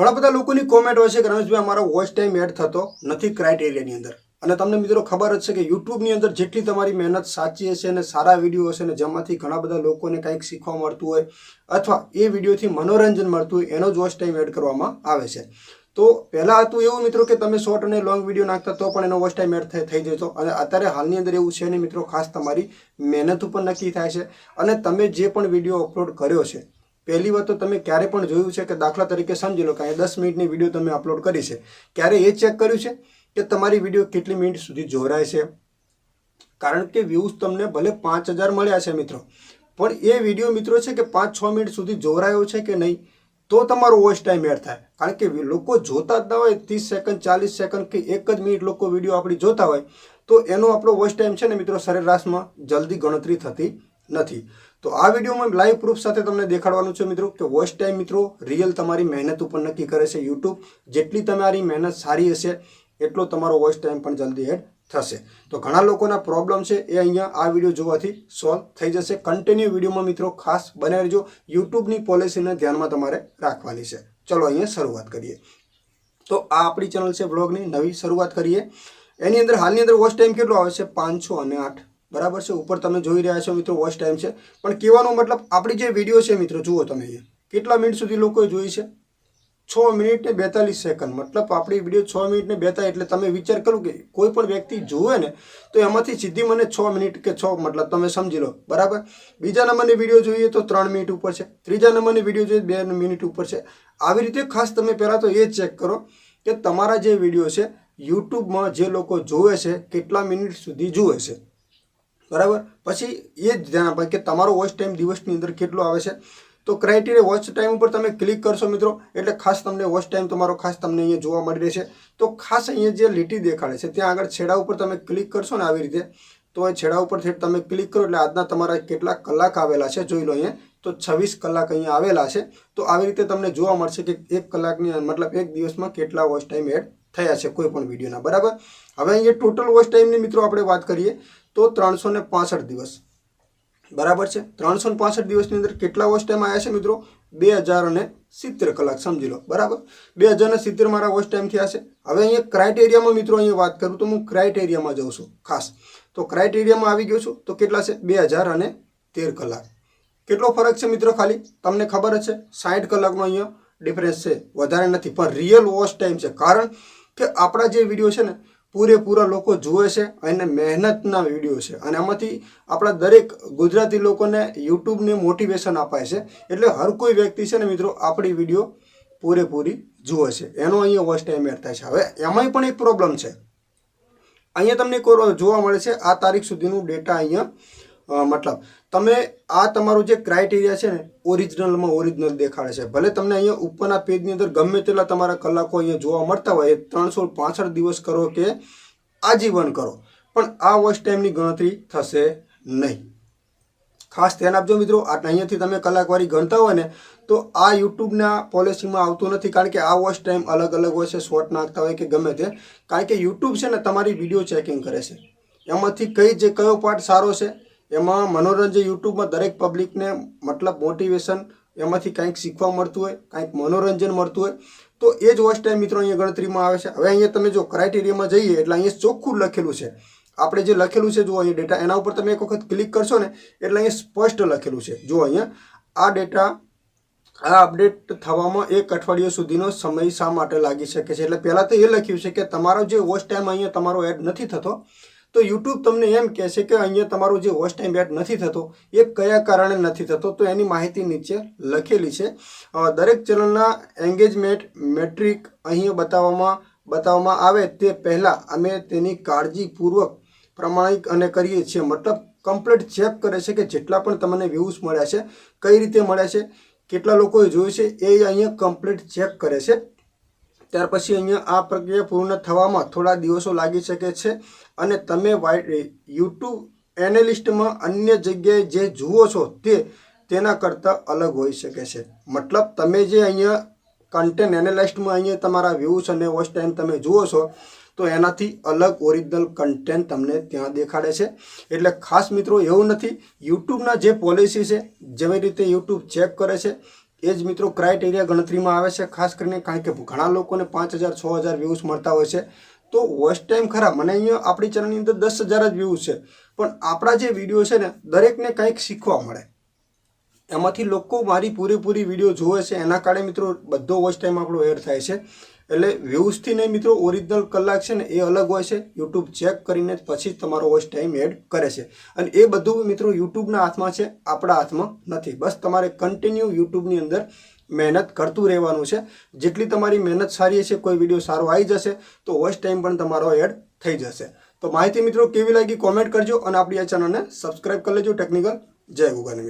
ઘણા બધા લોકોની કોમેન્ટ હોય છે કે રમેશભાઈ, અમારો વોચ ટાઈમ એડ થતો નથી ક્રાઇટેરિયાની અંદર. અને તમને મિત્રો ખબર જ છે કે યુટ્યુબની અંદર જેટલી તમારી મહેનત સાચી હશે અને સારા વીડિયો હશે ને જેમાંથી ઘણા બધા લોકોને કંઈક શીખવા મળતું હોય અથવા એ વિડીયોથી મનોરંજન મળતું હોય, એનો જ વોચ ટાઈમ એડ કરવામાં આવે છે. તો પહેલાં હતું એવું મિત્રો કે તમે શોર્ટ અને લોંગ વીડિયો નાખતા તો પણ એનો વોચ ટાઈમ એડ થઈ જતો. અને અત્યારે હાલની અંદર એવું છે ને મિત્રો, ખાસ તમારી મહેનત ઉપર નક્કી થાય છે. અને તમે જે પણ વીડિયો અપલોડ કર્યો છે પહેલી વાત તો તમે ક્યારે પણ જોયું છે કે દાખલા તરીકે સમજી લો કે અહીંયા દસ મિનિટની વીડિયો તમે અપલોડ કરી છે. ક્યારે એ ચેક કર્યું છે કે તમારી વીડિયો કેટલી મિનિટ સુધી જોરાય છે? કારણ કે વ્યૂઝ તમને ભલે પાંચ હજાર મળ્યા છે મિત્રો, પણ એ વીડિયો મિત્રો છે કે પાંચ છ મિનિટ સુધી જોરાયો છે કે નહીં, તો તમારો વોચ ટાઈમ એડ થાય. કારણ કે લોકો જોતા જ ના હોય, ત્રીસ સેકન્ડ ચાલીસ સેકન્ડ કે એક જ મિનિટ લોકો વીડિયો આપણી જોતા હોય, તો એનો આપણો વોચ ટાઈમ છે ને મિત્રો સરેરાશમાં જલ્દી ગણતરી થતી નથી. તો આ વિડીયોમાં લાઈવ પ્રૂફ સાથે તમને દેખાડવાનું છે મિત્રો કે વોચ ટાઈમ મિત્રો રિયલ તમારી મહેનત ઉપર નક્કી કરે છે યુટ્યુબ જેટલી તમારી મહેનત સારી હશે, એટલો તમારો વોચ ટાઈમ પણ જલ્દી એડ થશે. તો ઘણા લોકોના પ્રોબ્લેમ છે એ અહીંયા આ વીડિયો જોવાથી સોલ્વ થઈ જશે. કન્ટિન્યુ વિડીયોમાં મિત્રો ખાસ બનાવી રહેજો યુટ્યુબની પોલિસીને ધ્યાનમાં તમારે રાખવાની છે. ચલો અહીંયા શરૂઆત કરીએ. તો આ આપણી ચેનલ છે બ્લોગની નવી શરૂઆત કરીએ. એની અંદર હાલની અંદર વોચ ટાઈમ કેટલો આવે છે? પાંચસો અને આઠ. બરાબર છે? ઉપર તમે જોઈ રહ્યા છો મિત્રો વોચ ટાઈમ છે. પણ કહેવાનો મતલબ આપણી જે વીડિયો છે મિત્રો, જુઓ તમે અહીંયા. કેટલા મિનિટ સુધી લોકોએ જોઈ છે? છ મિનિટ ને બેતાલીસ સેકન્ડ મતલબ આપણી વીડિયો છ મિનિટ ને બેતા એટલે તમે વિચાર કરો કે કોઈ પણ વ્યક્તિ જુએ ને, તો એમાંથી સીધી મને છ મિનિટ કે છ, મતલબ તમે સમજી લો. બરાબર? બીજા નંબરની વીડિયો જોઈએ તો ત્રણ મિનિટ ઉપર છે. ત્રીજા નંબરની વીડિયો જોઈએ બે મિનિટ ઉપર છે. આવી રીતે ખાસ તમે પહેલાં તો એ ચેક કરો કે તમારા જે વીડિયો છે યુટ્યુબમાં જે લોકો જુએ છે, કેટલા મિનિટ સુધી જુએ છે? બરાબર? પછી એ જ ધ્યાન આપે કે તમારો વોચ ટાઈમ દિવસની અંદર કેટલો આવે છે. તો ક્રાઇટેરિયા વોચ ટાઈમ ઉપર તમે ક્લિક કરશો મિત્રો, એટલે ખાસ તમને વોચ ટાઈમ તમારો ખાસ તમને અહીંયા જોવા મળી રહેશે. તો ખાસ અહીંયા જે લીટી દેખાડે છે, ત્યાં આગળ છેડા ઉપર તમે ક્લિક કરશો ને આવી રીતે, તો એ છેડા ઉપર તમે ક્લિક કરો એટલે આજના તમારા કેટલા કલાક આવેલા છે, જોઈ લો અહીંયા. તો છવ્વીસ કલાક અહીંયા આવેલા છે. તો આવી રીતે તમને જોવા મળશે કે એક કલાકની, મતલબ એક દિવસમાં કેટલા વોચ ટાઈમ એડ થયા છે કોઈ પણ વિડીયોના બરાબર? હવે અહીંયા ટોટલ વોચ ટાઈમની મિત્રો આપણે વાત કરીએ તો ત્રણસો દિવસ. બરાબર છે? ત્રણસો દિવસની અંદર કેટલા વોચ ટાઈમ આવ્યા છે મિત્રો? બે હજાર અને સિત્તેર કલાક, સમજી લો. બરાબર? બે હજાર અને સિત્તેર મારા વોચ ટાઈમ થયા છે. હવે અહીંયા ક્રાઇટેરિયામાં મિત્રો અહીંયા વાત કરું તો હું ક્રાઇટેરિયામાં જાઉં છું, ખાસ. તો ક્રાઇટેરિયામાં આવી ગયો છું. તો કેટલા છે? બે હજાર અને તેર કલાક. કેટલો ફરક છે મિત્રો ખાલી? તમને ખબર જ છે સાઠ કલાકનો અહીંયા ડિફરન્સ છે. વધારે નથી, પણ રિયલ વોચ ટાઈમ છે. કારણ કે આપણા જે વીડિયો છે ને, પૂરેપૂરા લોકો જુએ છે અને મહેનતના વીડિયો છે. અને આમાંથી આપણા દરેક ગુજરાતી લોકોને યુટ્યુબને મોટિવેશન અપાય છે. એટલે હર કોઈ વ્યક્તિ છે ને મિત્રો, આપણી વીડિયો પૂરેપૂરી જુએ છે. એનો અહીંયા વોચ ટાઈમ એડ થાય છે. હવે એમાંય પણ એક પ્રોબ્લેમ છે. અહીંયા તમને જોવા મળે છે, આ તારીખ સુધીનું ડેટા અહીંયા મતલબ, તમે આ તમારું જે ક્રાઇટેરિયા છે ને ઓરિજિનલમાં ઓરિજિનલ દેખાડે છે. ભલે તમને અહીંયા ઉપરના પેજની અંદર ગમે તેટલા તમારા કલાકો અહીંયા જોવા મળતા હોય ત્રણસો પાસઠ દિવસ કરો કે આજીવન કરો. પણ આ વોચ ટાઈમની ગણતરી થશે નહીં. ખાસ ધ્યાન આપજો મિત્રો, આ અહીંયાથી તમે કલાકવારી ગણતા હોય ને, તો આ યુટ્યુબના પોલિસીમાં આવતું નથી, કારણ કે આ વોચ ટાઈમ અલગ અલગ હોય છે શોર્ટ નાખતા હોય કે ગમે તે. કારણ કે યુટ્યુબ છે ને, તમારી વીડિયો ચેકિંગ કરે છે. એમાંથી કઈ જે કયો પાર્ટ સારો છે એમાં મનોરંજન યુટ્યુબમાં દરેક પબ્લિકને મતલબ મોટિવેશન એમાંથી કંઈક શીખવા મળતું હોય, કંઈક મનોરંજન મળતું હોય, તો એ જ વોચ ટાઈમ મિત્રો અહીંયા ગણતરીમાં આવે છે. હવે અહીંયા તમે જો ક્રાઇટેરિયામાં જઈએ, એટલે અહીંયા ચોખ્ખું લખેલું છે. આપણે જે લખેલું છે, જુઓ અહીંયા ડેટા એના ઉપર તમે એક વખત ક્લિક કરશો ને, એટલે અહીંયા સ્પષ્ટ લખેલું છે. જુઓ અહીંયા, આ ડેટા આ અપડેટ થવામાં એક અઠવાડિયા સુધીનો સમય શા માટે લાગી શકે છે? એટલે પહેલાં તો એ લખ્યું છે કે તમારો જે વોચ ટાઈમ અહીંયા તમારો એડ નથી થતો તો યુટ્યુબ તમને એમ કહે છે કે અહીંયા તમારો જે વોચ ટાઈમ એડ નથી થતો, એ કયા કારણે નથી થતો, તો એની માહિતી નીચે લખેલી છે. દરેક ચેનલના એન્ગેજમેન્ટ મેટ્રિક અહીંયા બતાવવામાં બતાવવામાં આવે તે પહેલાં અમે તેની કાળજીપૂર્વક પ્રમાણિક અને કરીએ છીએ. મતલબ કમ્પ્લીટ ચેક કરે છે કે જેટલા પણ તમને વ્યૂઝ મળ્યા છે, કઈ રીતે મળ્યા છે, કેટલા લોકોએ જોયું છે, એ અહીંયા કમ્પ્લીટ ચેક કરે છે. ત્યાર પછી અહીંયા આ પ્રક્રિયા પૂર્ણ થવામાં થોડા દિવસો લાગી શકે છે. અને તમે યુટ્યુબ એનાલિસ્ટમાં અન્ય જગ્યાએ જે જુઓ છો તે તેના કરતાં અલગ હોઈ શકે છે. મતલબ તમે જે અહીંયા કન્ટેન્ટ એનાલિસ્ટમાં અહીંયા તમારા વ્યૂઝ અને વોચ ટાઈમ તમે જુઓ છો, તો એનાથી અલગ ઓરિજિનલ કન્ટેન્ટ તમને ત્યાં દેખાડે છે. એટલે ખાસ મિત્રો એવું નથી, યુટ્યુબના જે પોલિસી છે, જેવી રીતે યુટ્યુબ ચેક કરે છે, એ જ મિત્રો ક્રાઇટેરિયા ગણતરીમાં આવે છે. ખાસ કરીને કારણ કે ઘણા લોકોને પાંચ હજાર, છ હજાર વ્યૂઝ મળતા હોય છે. તો વોચ ટાઈમ ખરા. મને અહીંયા આપણી ચેનલની અંદર દસ હજાર જ વ્યૂઝ છે. પણ આપણા જે વીડિયો છે ને, દરેકને કંઈક શીખવા મળે. એમાંથી લોકો મારી પૂરેપૂરી વીડિયો જોવે છે. એના કારણે મિત્રો બધો વોચ ટાઈમ આપણો એડ થાય છે. એટલે વ્યૂઝથી નહીં મિત્રો ઓરિજિનલ કલાક છે ને, એ અલગ હોય છે. યુટ્યુબ ચેક કરીને પછી તમારો વોચ ટાઈમ એડ કરે છે. અને એ બધું મિત્રો યુટ્યુબના હાથમાં છે. આપણા હાથમાં નથી. બસ તમારે કન્ટિન્યુ યુટ્યુબની અંદર મહેનત કરતું રહેવાનું છે. જેટલી તમારી મહેનત સારી હશે, કોઈ વીડિયો સારો આવી જશે, તો વોચ ટાઈમ પણ તમારો એડ થઈ જશે. તો માહિતી મિત્રો કેવી લાગી કોમેન્ટ કરજો અને આપણી આ ચેનલને સબસ્ક્રાઈબ કરી લેજો ટેકનિકલ જય ગુગાની